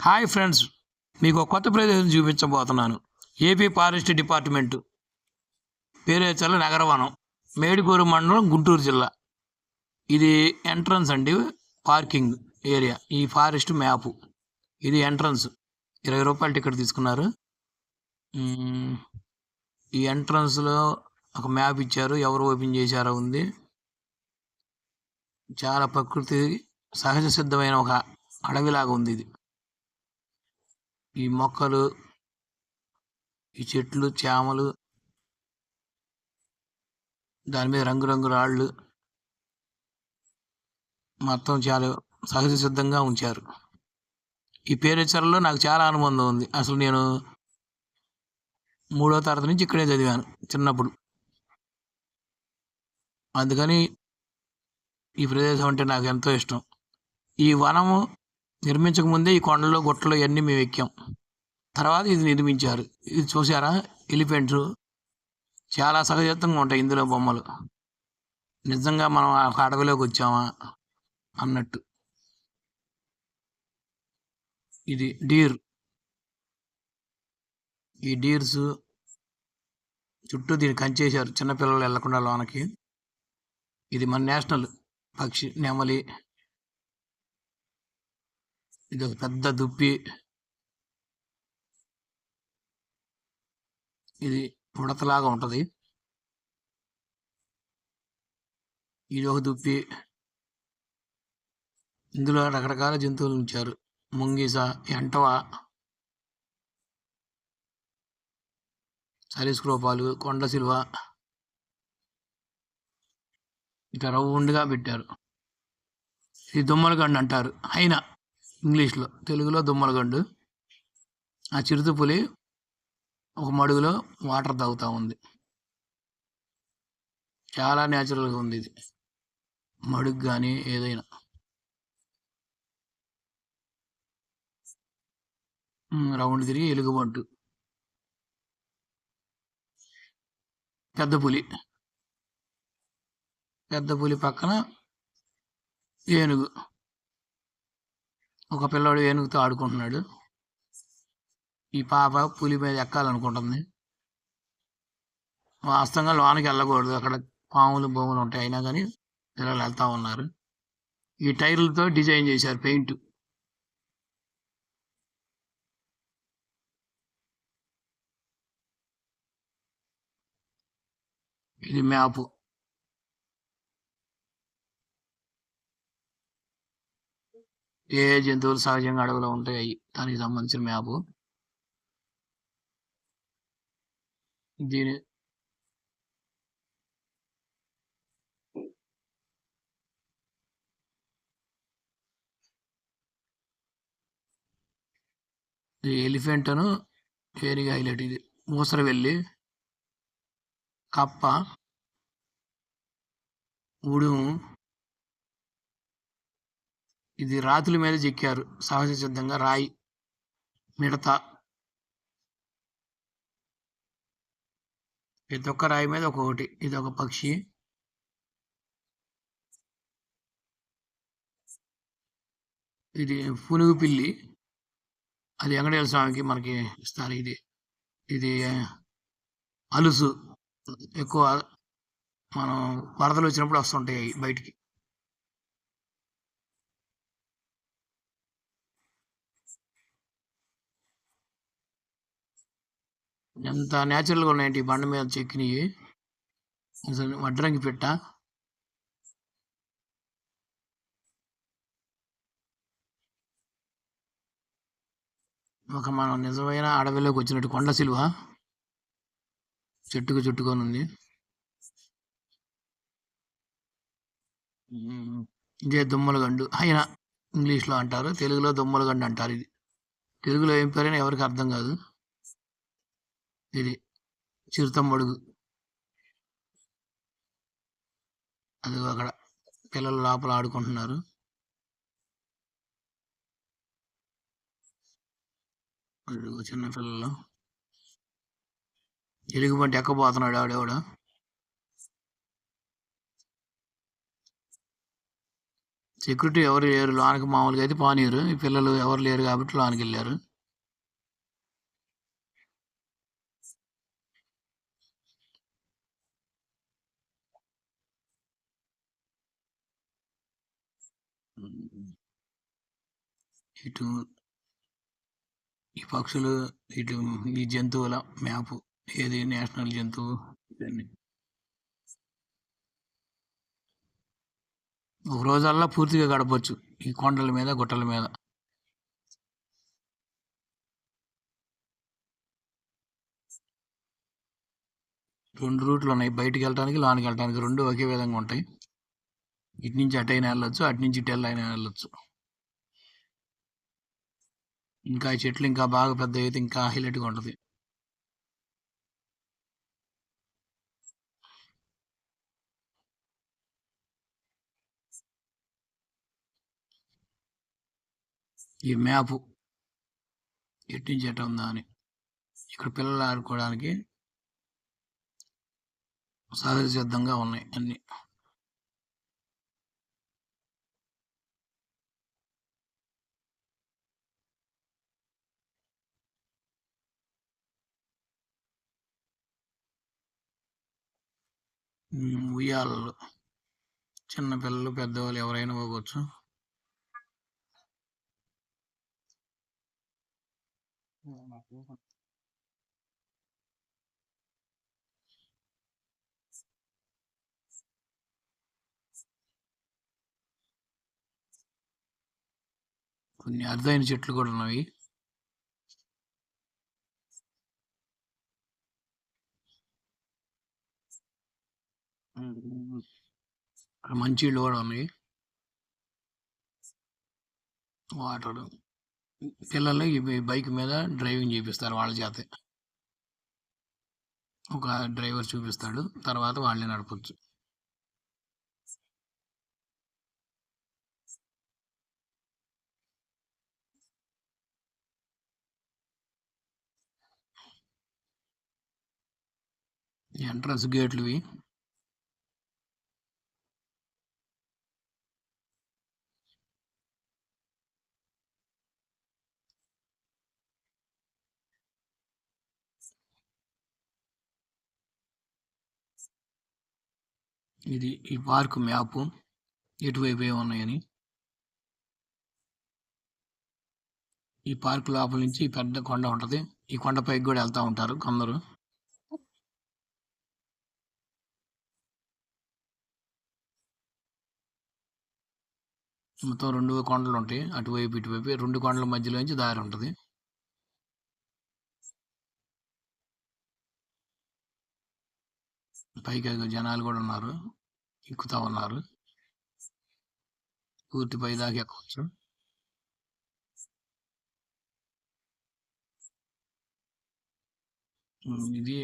Hi friends మీకు ఒక కొత్త ప్రదేశం చూపించబోతున్నాను. AP forest department. Perecharla Nagaravanam. Medikuru మండలం గుంటూరు జిల్లా. ఇది ఎంట్రన్స్ అండి పార్కింగ్ ఏరియా ఈ ఫారెస్ట్ మ్యాప్. ఇది ఎంట్రన్స్. ఇరవై రూపాయలు టికెట్ తీసుకున్నారు. ఈ ఎంట్రన్స్లో ఒక మ్యాప్ ఇచ్చారు ఎవరు ఓపెన్ చేశారో ఉంది. చాలా ప్రకృతి సహజ సిద్ధమైన ఒక అడవిలాగా ఉంది ఇది. ఈ మొక్కలు ఈ చెట్లు చేమలు దాని మీద రంగురంగు రాళ్ళు మొత్తం చాలా సహజ సిద్ధంగా ఉంచారు. ఈ పేరెచ్చరలో నాకు చాలా అనుబంధం ఉంది. అసలు నేను మూడో తరగతి నుంచి ఇక్కడే చదివాను చిన్నప్పుడు. అందుకని ఈ ప్రదేశం అంటే నాకు ఎంతో ఇష్టం. ఈ వనము నిర్మించకముందే ఈ కొండలు గుట్టలు ఇవన్నీ మేము ఎక్కాం. తర్వాత ఇది నిర్మించారు. ఇది చూసారా ఎలిఫెంట్స్ చాలా సహజత్వంగా ఉంటాయి ఇందులో బొమ్మలు. నిజంగా మనం ఆ అడవిలోకి వచ్చామా? అన్నట్టు. ఇది డీర్. ఈ డీర్స్ చుట్టూ దీన్ని కంచేశారు. చిన్నపిల్లలు వెళ్ళకుండా లోనకి. ఇది మన నేషనల్ పక్షి నెమలి. ఇది ఒక పెద్ద దుప్పి. ఇది ఉడతలాగా ఉంటది. ఇది ఒక దుప్పి. ఇందులో రకరకాల జంతువులు ఉంచారు. ముంగిస ఎంటవ సరీసృపాలు కొండ సిల్వ. ఇట్లా రౌండ్గా పెట్టారు. ఇది దుమ్మలగండు అంటారు అయినా ఇంగ్లీష్లో తెలుగులో దుమ్మలగండు ఆ చిరుతపులి ఒక మడుగులో వాటర్ తాగుతూ ఉంది. చాలా న్యాచురల్గా ఉంది ఇది. మడుగు కానీ ఏదైనా. రౌండ్ తిరిగి ఎలుగుబంటు పెద్ద పులి. పెద్ద పులి పక్కన ఏనుగు. ఒక పిల్లవాడు ఏనుగుతో ఆడుకుంటున్నాడు. ఈ పాప పులి మీద ఎక్కాలనుకుంటుంది. వాస్తవంగా లోనికి వెళ్ళకూడదు. అక్కడ పాములు బొమ్మలు ఉంటాయి. అయినా కానీ పిల్లలు వెళ్తా ఉన్నారు. ఈ టైర్లతో డిజైన్ చేశారు పెయింట్. ఇది మ్యాప్. ఏ జంతువులు సహజంగా అడవిలో ఉంటాయి? దానికి సంబంధించిన మ్యాప్. దీని ఎలిఫెంట్ను ఎలిఫెంట్ హైలైట్. ఇది మూసర వెళ్ళి కప్ప ఉడుము ఇది రాతుల మీద చెక్కారు. సహజ సిద్ధంగా రాయి మిడత ప్రతి ఒక్క రాయి మీద ఒక్కొక్కటి. ఇది ఒక పక్షి. ఇది పునుగు పిల్లి. అది వెంకటేశ్వర స్వామికి మనకి ఇస్తారు. ఇది ఇది అలుసు. ఎక్కువ మనం వరదలు వచ్చినప్పుడు వస్తుంటాయి బయటికి. ఎంత న్యాచురల్గా ఉన్నాయండి ఈ బండ మీద చెక్కినవి. అసలు వడ్రంగి పెట్ట. ఒక మనం నిజమైన అడవిలోకి వచ్చినట్టు కొండ సిలువ. చెట్టుకు చుట్టుకొని ఉంది. ఇదే ఇదే దుమ్మలగండు అయినా ఇంగ్లీష్లో అంటారు తెలుగులో దుమ్మలగండు అంటారు ఇది. తెలుగులో ఏం పేరైనా ఎవరికి అర్థం కాదు. ఇది చిరుతమ్మడుగు అది అక్కడ పిల్లలు లోపల ఆడుకుంటున్నారు. అదిగో చిన్న పిల్లలు. ఎలుగుబంటి ఎక్కబోతున్నాడు ఆడేవాడ సెక్యూరిటీ ఎవరు లేరు లోనికి మామూలుగా అయితే పానీరు ఈ పిల్లలు ఎవరు లేరు కాబట్టి లోనికి వెళ్ళారు. ఇటు ఈ పక్షులు ఇటు ఈ జంతువుల మ్యాప్ ఏది నేషనల్ జంతువు ఇవన్నీ. ఒక రోజల్లా పూర్తిగా గడపచ్చు ఈ కొండల మీద గుట్టల మీద. రెండు రూట్లు ఉన్నాయి బయటికి వెళ్ళడానికి లోనికి వెళ్ళడానికి రెండు ఒకే విధంగా ఉంటాయి. ఇటు నుంచి అటైనా వెళ్ళొచ్చు అటు నుంచి ఇటు అయినా వెళ్ళొచ్చు. ఇంకా ఈ చెట్లు ఇంకా బాగా పెద్ద అయితే ఇంకా హైలైట్గా ఉంటుంది. ఈ మ్యాప్ ఎటు నుంచి ఎట ఉందా అని. ఇక్కడ పిల్లలు ఆడుకోవడానికి సహజ సిద్ధంగా ఉన్నాయి అన్ని. ఉయ్యాలలు చిన్న పిల్లలు పెద్దవాళ్ళు ఎవరైనా పోవచ్చు కొన్ని అరుదైన చెట్లు కూడా ఉన్నవి మంచి లోడ్ కూడా ఉన్నాయి వాటర్. పిల్లలు ఈ బైక్ మీద డ్రైవింగ్ చేపిస్తారు వాళ్ళ చేతే. ఒక డ్రైవర్ చూపిస్తాడు తర్వాత వాళ్ళే నడపచ్చు. ఎంట్రన్స్ గేట్లు ఇది ఈ పార్క్ మ్యాప్. ఎటువైపు ఏమి ఉన్నాయని. ఈ పార్క్ లోపల నుంచి పెద్ద కొండ ఉంటది. ఈ కొండ పైకి కూడా వెళ్తా ఉంటారు కొందరు. మొత్తం రెండు కొండలు ఉంటాయి. అటువైపు ఇటువైపు. రెండు కొండల మధ్యలో నుంచి దారి ఉంటుంది. పైకి జనాలు కూడా ఉన్నారు ఎక్కుతా ఉన్నారు. పూర్తి పై దాకా ఎక్కవచ్చు. ఇది